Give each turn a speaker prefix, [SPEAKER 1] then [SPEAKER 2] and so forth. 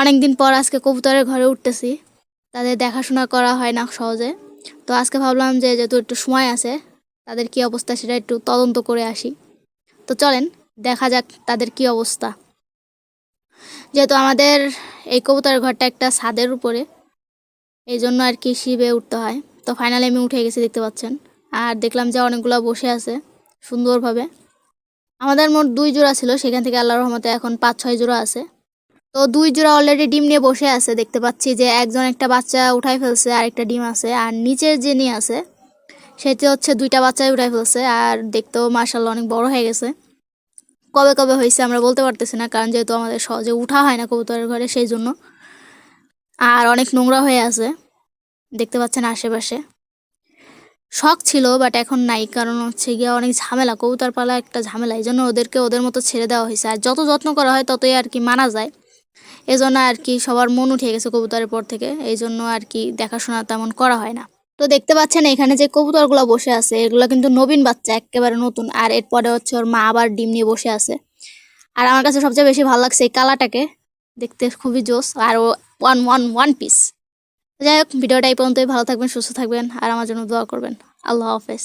[SPEAKER 1] অনেকদিন পর আজকে কবুতরের ঘরে উঠতেছি। তাদের দেখাশোনা করা হয় না সহজে। তো আজকে ভাবলাম যে যেহেতু একটু সময় আছে, তাদের কি অবস্থা সেটা একটু তদন্ত করে আসি। তো চলেন, দেখা যাক তাদের কি অবস্থা। যেহেতু আমাদের এই কবুতরের ঘরটা একটা ছাদের উপরে, এই জন্য আর কি শিবে উঠতে হয়। তো ফাইনালি আমি উঠে গেছি, দেখতে পাচ্ছেন। আর দেখলাম যে অনেকগুলো বসে আছে, সুন্দরভাবে। আমাদের মোট দুই জোড়া ছিল, সেখান থেকে আল্লাহর রহমতে এখন পাঁচ ছয় জোড়া আছে। তো দুই জোড়া অলরেডি ডিম নিয়ে বসে আছে, দেখতে পাচ্ছি যে একজন একটা বাচ্চা উঠাই ফেলছে আর একটা ডিম আছে, আর নিচের যে নিয়ে আছে সেটি হচ্ছে দুইটা বাচ্চাই উঠাই ফেলছে, আর দেখতেও মার্শাল্লাহ অনেক বড় হয়ে গেছে। কবে কবে হয়েছে আমরা বলতে পারতেছি না, কারণ যেহেতু আমাদের সহজে উঠা হয় না কবুতরের ঘরে, সেই জন্য। আর অনেক নোংরা হয়ে আছে, দেখতে পাচ্ছেন আশেপাশে। শখ ছিল বাট এখন নাই, কারণ হচ্ছে গিয়ে অনেক ঝামেলা, কবুতর পালা একটা ঝামেলা এই জন্য ওদেরকে ওদের মতো ছেড়ে দেওয়া হয়েছে। আর যত যত্ন করা হয়, ততই আর কি মানা যায়। এজন্য আর কি সবার মন উঠে গেছে কবুতরের পর থেকে। এই জন্য আর কি দেখাশোনা তেমন করা হয় না। তো দেখতে পাচ্ছেন এখানে যে কবুতরগুলো বসে আছে, এগুলো কিন্তু নবীন বাচ্চা, একেবারে নতুন। আর এরপরে হচ্ছে ওর মা আবার ডিম নিয়ে বসে আছে। আর আমার কাছে সবচেয়ে বেশি ভালো লাগছে এই কালাটাকে দেখতে খুবই জোস। আর ও ওয়ান ওয়ান ওয়ান পিস যাই হোক, ভিডিওটা এই পর্যন্তই। ভালো থাকবেন, সুস্থ থাকবেন। আর আমার জন্য দোয়া করবেন। আল্লাহ হাফেজ।